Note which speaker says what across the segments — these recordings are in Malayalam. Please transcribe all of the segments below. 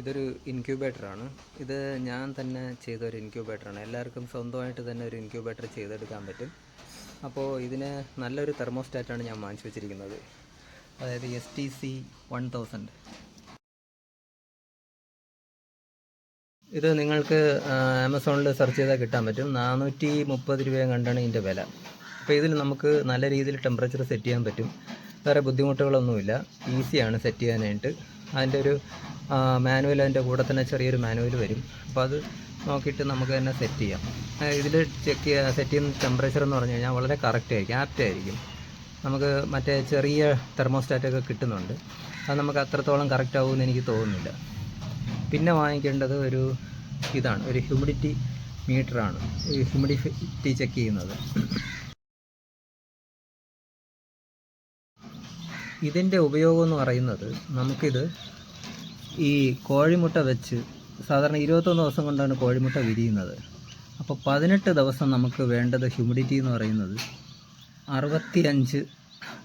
Speaker 1: ഇതൊരു ഇൻക്യൂബേറ്ററാണ്. ഇത് ഞാൻ തന്നെ ചെയ്ത ഒരു ഇൻക്യൂബേറ്ററാണ്. എല്ലാവർക്കും സ്വന്തമായിട്ട് തന്നെ ഒരു ഇൻക്യൂബേറ്റർ ചെയ്തെടുക്കാൻ പറ്റും. അപ്പോൾ ഇതിന് നല്ലൊരു തെർമോസ്റ്റാറ്റാണ് ഞാൻ വാങ്ങിച്ചു വെച്ചിരിക്കുന്നത്. അതായത് S T C one thousand ഇത് നിങ്ങൾക്ക് ആമസോണിൽ സെർച്ച് ചെയ്താൽ കിട്ടാൻ പറ്റും. നാനൂറ്റി മുപ്പത് രൂപയും കണ്ടാണ് ഇതിന്റെ വില. അപ്പോൾ ഇതിൽ നമുക്ക് നല്ല രീതിയിൽ ടെമ്പറേച്ചർ സെറ്റ് ചെയ്യാൻ പറ്റും. വേറെ ബുദ്ധിമുട്ടുകളൊന്നുമില്ല. ഈസിയാണ് സെറ്റ് ചെയ്യാനായിട്ട്. അതിന്റെ ഒരു മാനുവൽ അതിന്റെ കൂടെ തന്നെ ചെറിയൊരു മാനുവൽ വരും. അപ്പോൾ അത് നോക്കിയിട്ട് നമുക്ക് തന്നെ സെറ്റ് ചെയ്യാം. ഇതിൽ ചെക്ക് ചെയ്യുക സെറ്റ് ചെയ്യുന്ന ടെമ്പറേച്ചർ എന്ന് പറഞ്ഞു കഴിഞ്ഞാൽ വളരെ കറക്റ്റ് ആയിരിക്കും ആപ്റ്റ് ആയിരിക്കും. നമുക്ക് മറ്റേ ചെറിയ തെർമോസ്റ്റാറ്റൊക്കെ കിട്ടുന്നുണ്ട്. അത് നമുക്ക് അത്രത്തോളം കറക്റ്റ് ആവുമെന്ന് എനിക്ക് തോന്നുന്നില്ല. പിന്നെ വാങ്ങിക്കേണ്ടത് ഒരു ഇതാണ് ഒരു ഹ്യൂമിഡിറ്റി മീറ്ററാണ് ഈ ഹ്യൂമിഡിറ്റി ചെക്ക് ചെയ്യുന്നത്. ഇതിന്റെ ഉപയോഗം എന്ന് പറയുന്നത് നമുക്കിത് ഈ കോഴിമുട്ട വെച്ച് സാധാരണ ഇരുപത്തൊന്ന് ദിവസം കൊണ്ടാണ് കോഴിമുട്ട വിരിയുന്നത്. അപ്പോൾ പതിനെട്ട് ദിവസം നമുക്ക് വേണ്ടത് ഹ്യൂമിഡിറ്റി എന്ന് പറയുന്നത് അറുപത്തി അഞ്ച്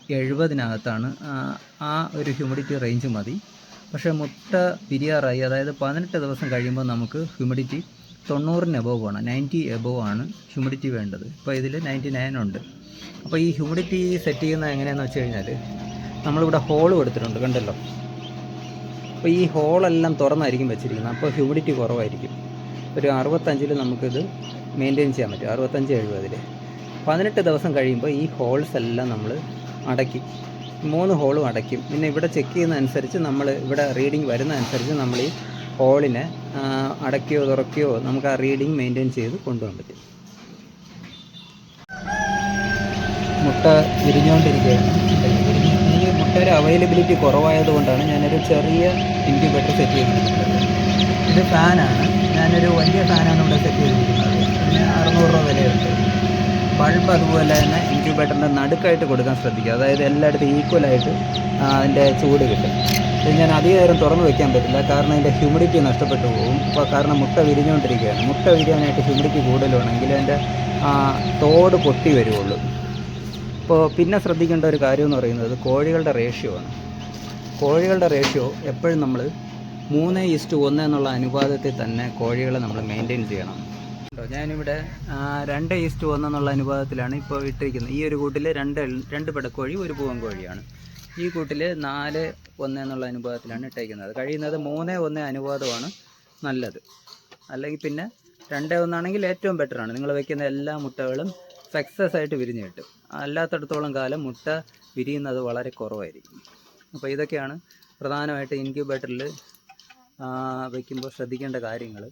Speaker 1: എഴുപതിനകത്താണ്. ആ- ആ ഒരു ഹ്യൂമിഡിറ്റി റേഞ്ച് മതി. പക്ഷേ മുട്ട പിരിയാറായി അതായത് പതിനെട്ട് ദിവസം കഴിയുമ്പോൾ നമുക്ക് ഹ്യൂമിഡിറ്റി തൊണ്ണൂറിന് എബവ് ആണ് നയന്റി എബവ് ആണ് ഹ്യൂമിഡിറ്റി വേണ്ടത്. ഇപ്പോൾ ഇതിൽ നയന്റി നയൻ ഉണ്ട്. അപ്പോൾ ഈ ഹ്യൂമിഡിറ്റി സെറ്റ് ചെയ്യുന്നത് എങ്ങനെയാണെന്ന് വെച്ച് കഴിഞ്ഞാൽ നമ്മളിവിടെ ഹോൾ കൊടുത്തിട്ടുണ്ട് കണ്ടല്ലോ? അപ്പോൾ ഈ ഹോളെല്ലാം തുറന്നായിരിക്കും വെച്ചിരിക്കുന്നത്. അപ്പോൾ ഹ്യൂമിഡിറ്റി കുറവായിരിക്കും. ഒരു അറുപത്തഞ്ചിൽ നമുക്കിത് മെയിന്റെയിൻ ചെയ്യാൻ പറ്റും. അറുപത്തഞ്ച് എഴുപതിൽ പതിനെട്ട് ദിവസം കഴിയുമ്പോൾ ഈ ഹോൾസ് എല്ലാം നമ്മൾ അടയ്ക്കും. മൂന്ന് ഹോളും അടയ്ക്കും. പിന്നെ ഇവിടെ ചെക്ക് ചെയ്യുന്ന അനുസരിച്ച് നമ്മൾ ഇവിടെ റീഡിങ് വരുന്ന അനുസരിച്ച് നമ്മൾ ഈ ഹോളിനെ അടയ്ക്കുകയോ തുറക്കുകയോ നമുക്ക് ആ റീഡിങ് മെയിന്റെയിൻ ചെയ്ത് കൊണ്ടുപോകാൻ പറ്റും. മുട്ട വിരിഞ്ഞുകൊണ്ടിരിക്കുകയാണ്. മുട്ടയുടെ അവൈലബിലിറ്റി കുറവായതുകൊണ്ടാണ് ഞാനൊരു ചെറിയ ഇൻക്യുബേറ്റർ സെറ്റ് ചെയ്തിരിക്കുന്നത്. ഇത് ഫാനാണ് ഞാനൊരു വലിയ ഫാനാണ് ഇവിടെ സെറ്റ് ചെയ്തിരിക്കുന്നത്. പിന്നെ അറുന്നൂറ് രൂപ വിലയുണ്ട്. ബൾബ് അതുപോലെ തന്നെ ഇൻക്യുബേറ്ററിന്റെ നടുക്കായിട്ട് കൊടുക്കാൻ ശ്രദ്ധിക്കുക. അതായത് എല്ലായിടത്തും ഈക്വലായിട്ട് അതിന്റെ ചൂട് കിട്ടും. ഇത് ഞാൻ അധിക നേരം തുറന്ന് വെക്കാൻ പറ്റില്ല. കാരണം അതിന്റെ ഹ്യൂമിഡിറ്റി നഷ്ടപ്പെട്ടു പോകും അപ്പോൾ കാരണം മുട്ട വിരിഞ്ഞുകൊണ്ടിരിക്കുകയാണ്. മുട്ട വിരിയാനായിട്ട് ഹ്യൂമിഡിറ്റി കൂടുതലാണെങ്കിൽ അതിന്റെ തോട് പൊട്ടി വരുവുള്ളൂ. ഇപ്പോൾ പിന്നെ ശ്രദ്ധിക്കേണ്ട ഒരു കാര്യം എന്ന് പറയുന്നത് കോഴികളുടെ റേഷ്യോ ആണ്. കോഴികളുടെ റേഷ്യോ എപ്പോഴും നമ്മൾ മൂന്ന് ഈസ്റ്റ് ഒന്ന് എന്നുള്ള അനുപാതത്തിൽ തന്നെ കോഴികളെ നമ്മൾ മെയിന്റെയിൻ ചെയ്യണം. കേട്ടോ ഞാനിവിടെ രണ്ട് ഈസ്റ്റ് ഒന്ന് എന്നുള്ള അനുപാതത്തിലാണ് ഇപ്പോൾ ഇട്ടിരിക്കുന്നത്. ഈ ഒരു കൂട്ടിൽ രണ്ട് രണ്ട് പടക്കോഴി ഒരു പൂവൻ കോഴിയാണ്. ഈ കൂട്ടിൽ നാല് ഒന്ന് എന്നുള്ള അനുപാതത്തിലാണ് ഇട്ടേക്കുന്നത്. കഴിയുന്നത് മൂന്ന് ഒന്ന് അനുപാതമാണ് നല്ലത്. അല്ലെങ്കിൽ പിന്നെ രണ്ട് ഒന്നാണെങ്കിൽ ഏറ്റവും ബെറ്ററാണ് നിങ്ങൾ വയ്ക്കുന്ന എല്ലാ മുട്ടകളും സക്സസ് ആയിട്ട് വിരിഞ്ഞ് കിട്ടും. അല്ലാത്തടത്തോളം കാലം മുട്ട വിരിയുന്നത് വളരെ കുറവായിരിക്കും. അപ്പോൾ ഇതൊക്കെയാണ് പ്രധാനമായിട്ട് ഇൻക്യുബേറ്ററിൽ വയ്ക്കുമ്പോൾ ശ്രദ്ധിക്കേണ്ട കാര്യങ്ങൾ